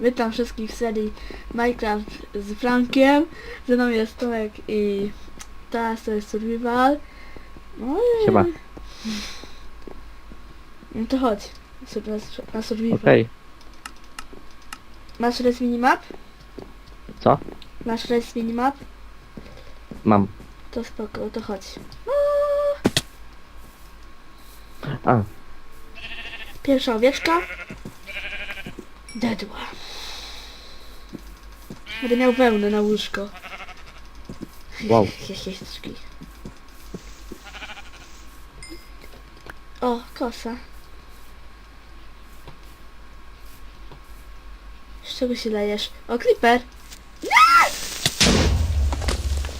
Witam wszystkich w serii Minecraft z Frankiem. Ze mną jest Tomek i teraz to jest Survival. No i... Siema. No to chodź. Sur- Na, na Survival. Okej, Masz res minimap? co? Masz res minimap? Mam. To spoko, to chodź. A, Pierwsza owieczka. Dedła. Będę miał wełnę na łóżko. Wow. O, kosa. Z czego się lejesz? O, creeper!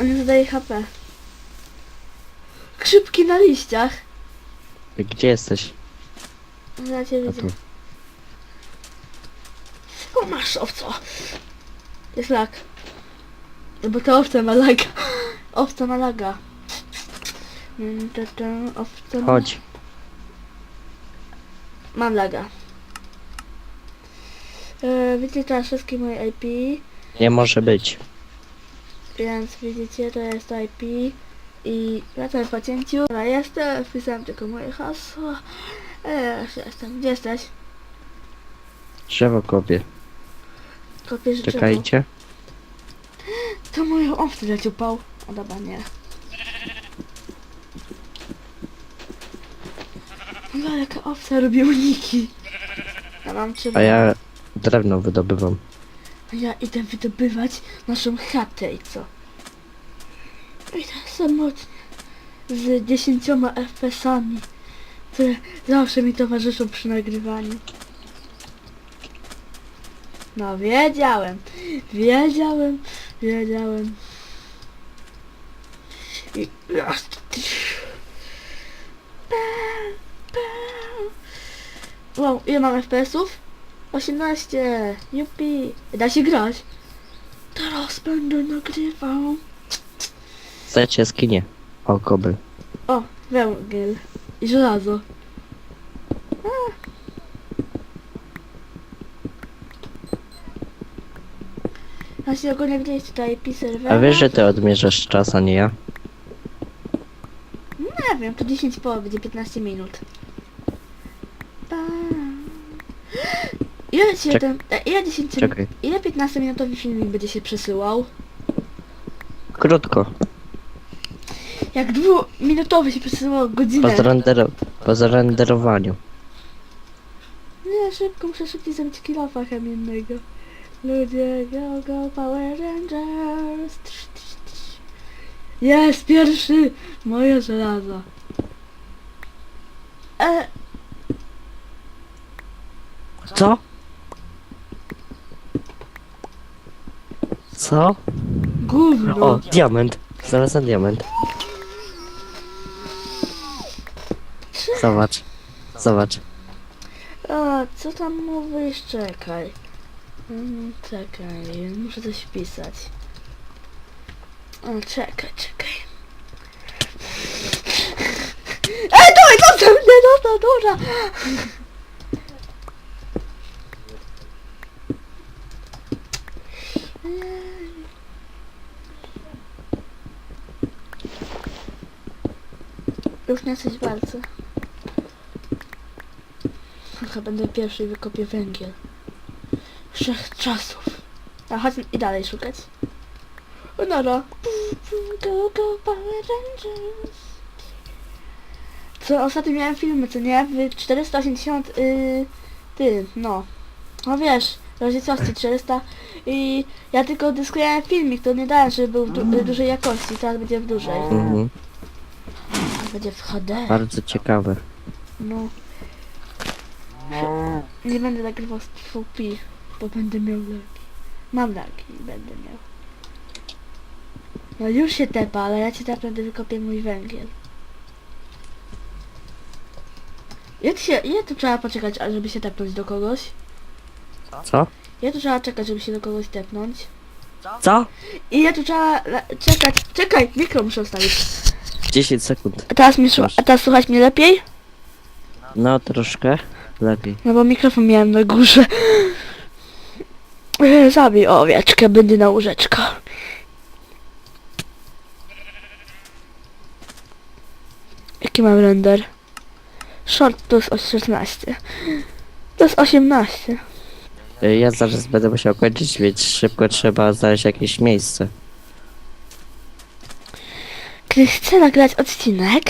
On zadaje HP. Krzypki na liściach. gdzie jesteś? Ja cię A widzę. tu. O, masz owco. Jest lag. No Bo to owca ma laga. Owca ma laga. Mm, ta, ta, Owca ma... Chodź. Mam laga. E, widzicie teraz wszystkie moje IP, Nie może być. więc widzicie to jest IP i na tym pocięciu ja jestem, wpisałem tylko moje hasło. E, jestem. Gdzie jesteś? Drzewo kopię. Kopiesz drzewo. Czekajcie. To moją owcę zaciupał. O dobra, nie. No jaka owca robi uniki. Ja mam trzeba. A ja drewno wydobywam. A ja idę wydobywać naszą chatę i co? Idę samotnie. Z dziesięcioma FPS-ami, które zawsze mi towarzyszą przy nagrywaniu. No wiedziałem, wiedziałem, wiedziałem. I... Wow, ile mam FPS-ów? 18! Jupi! Da się grać! Teraz będę nagrywał. Chcecie skinie. O, kobel. O, węgiel. I żelazo. A. Właśnie ogólnie widzieliście tutaj IP serwera. A wiesz, że ty odmierzasz czas, a nie ja? Nie wiem, to 10 po, będzie 15 minut. Pa. Ile ci Czek- ten... e, Ile 10 Czekaj. Ile 15 minutowy filmik będzie się przesyłał? Krótko. Jak dwuminutowy się przesyłał godzinę. Po, zrendero po zrenderowaniu. Nie, szybko, muszę szybciej zrobić kilofa kamiennego. Ludzie, go, go, Power Rangers. Trz, trz, trz. Jest pierwszy! Moje żelazo. E, Co? Co? gówno. O, diament. Znalazłem diament. Zobacz. Zobacz. O, co tam mówisz? Czekaj. Mm, czekaj, muszę coś wpisać. O, czekaj, czekaj. Ej, dawaj, zostaw mnie, zostaw! Już nie jesteś bardzo. Chyba będę pierwszy i wykopię węgiel. Wszechczasów. A chodź i dalej szukać. O, Nara. Go, go, Power Rangers. Co, ostatnio miałem filmy, co nie? W 480, yy, ty, no. No wiesz, rozdzielczości 400 i ja tylko dysklejałem filmik, to nie dałem, żeby był w du dużej jakości, teraz będzie w dużej. Mhm. Będzie w HD. Bardzo ciekawe. No. Nie będę nagrywał z PvP, bo będę miał lagi. Mam lagi i będę miał. No już się tepa, ale ja ci tak naprawdę wykopię mój węgiel. Jak się, ile tu trzeba poczekać, a żeby się tepnąć do kogoś? Co? Ile tu trzeba czekać, żeby się do kogoś tepnąć? Co? Ile tu trzeba le- czekać? Czekaj, mikro muszę ustawić. 10 sekund. A teraz, mi, słu- a teraz słuchać mnie lepiej? No, troszkę lepiej. No bo mikrofon miałem na górze. Zabij owieczkę, będzie na łóżeczko. Jaki mam render? Short plus 16. Plus 18. Y, Ja zaraz będę musiał kończyć, więc szybko trzeba znaleźć jakieś miejsce. Gdy chcę nagrać odcinek,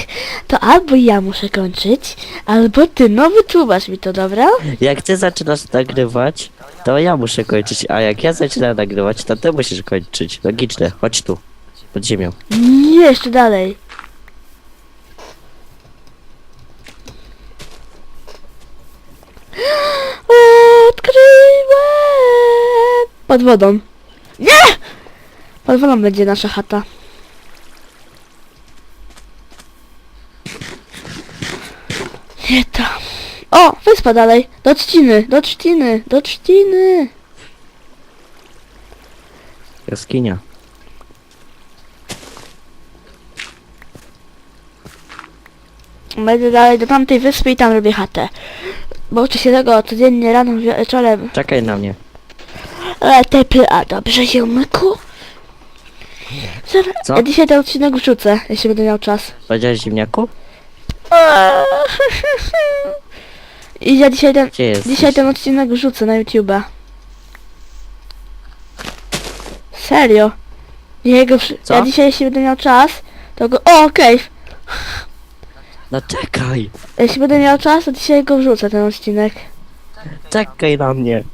to albo ja muszę kończyć, albo ty, no wytłumacz mi to, dobra? Jak ty zaczynasz nagrywać, to ja muszę kończyć, a jak ja zaczynam nagrywać, to ty musisz kończyć. Logiczne, chodź tu. Pod ziemią. Jeszcze dalej. Odkryłem! Pod wodą. Nie! Pod wodą będzie nasza chata. Nie tam. O, wyspa dalej. Do trzciny, do trzciny, do trzciny. Jaskinia. Będę dalej do tamtej wyspy i tam robię chatę. Bo uczę się tego codziennie rano, wieczorem. Czekaj na mnie. Ale te a dobrze ziomku. Zaraz- Co? Ja dzisiaj ten odcinek wrzucę, jeśli będę miał czas. Powiedziałeś ziemniaku? I ja dzisiaj ten, Gdzie dzisiaj ten odcinek wrzucę na YouTube'a. Serio. Jego, wrzu- Co? ja dzisiaj jeśli będę miał czas, to go... O, okej. No czekaj! Jeśli będę miał czas, to dzisiaj go wrzucę ten odcinek. Czekaj na mnie!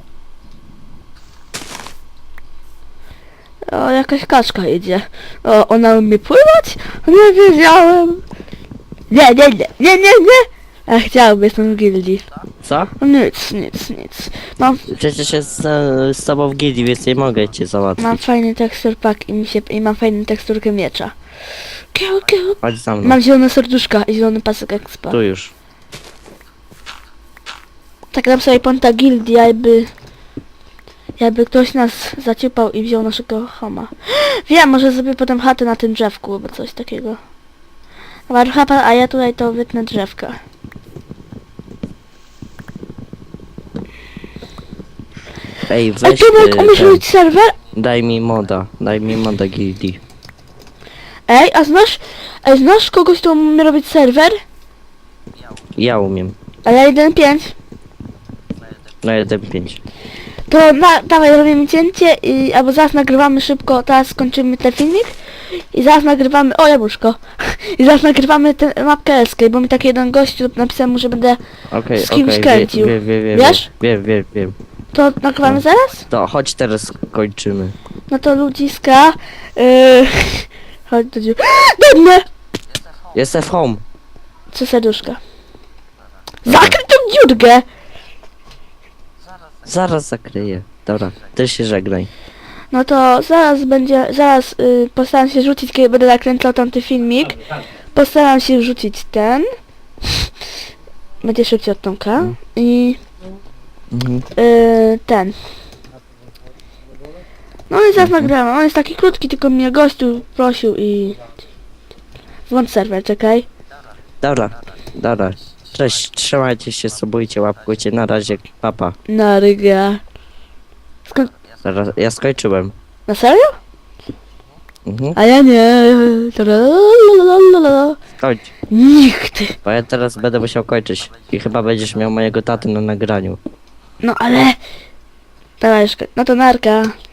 O, jakaś kaczka idzie. O, ona umie pływać? Nie wiedziałem. Nie, nie, nie, nie, nie, nie. Ja chciałbym, jestem w gildii. Co? No nic, nic, nic. Mam, Przecież jest z, z tobą w gildii, więc nie mogę cię załatwić. mam fajny tekstur pack i, mi się, i mam fajną teksturkę miecza. Kiu, kiu. Chodź za mną. Mam zielone serduszka i zielony pasek expa. Tu już. Tak dam sobie ponta gildii, jakby... Jakby ktoś nas zaciupał i wziął naszego homa. Wiem, może sobie potem chatę na tym drzewku, albo coś takiego. Dobra, chapa, a ja tutaj to wytnę drzewka. Ej, Ej, weź Tomek, y, umiesz ten, robić serwer? Daj mi moda. Daj mi moda gildii. Ej, a znasz... Ej, znasz kogoś, kto umie robić serwer? Ja umiem. Ale 1.5. Na 1.5. To na, dawaj robimy cięcie i albo zaraz nagrywamy szybko, teraz skończymy ten filmik i zaraz nagrywamy, o jabłuszko, i zaraz nagrywamy tę mapkę escape, bo mi taki jeden gościu napisał mu, że będę, Okej, Z kimś okej, kręcił. Wiem, wiem, wiem, Wiesz? Wiem, wiem, wiem. To nagrywamy No. zaraz? To chodź teraz kończymy. No to ludziska, yy, chodź do dziu... Dedne! Jestem home. Co serduszka? Zakryj tą dziurkę! Zaraz zakryję. Dobra, ty się żegnaj. No to zaraz będzie, zaraz y, postaram się rzucić, kiedy będę nakręcał tamty filmik. Postaram się wrzucić ten. Będzie szybciej od Tomka. I Mhm. y, ten. No i zaraz nagramy. On jest taki krótki, tylko mnie gościu prosił i... Włącz serwer, czekaj. Dobra, dobra. Cześć, trzymajcie się, subujcie, łapkujcie. Na razie, papa. Na ryga. Zaraz, ja skończyłem. Na serio? Mhm. A ja nie. Tralalalala. Kończ. Nikt. Bo ja teraz będę musiał kończyć. I chyba będziesz miał mojego taty na nagraniu. No ale... Dawaj, szko- no to narka.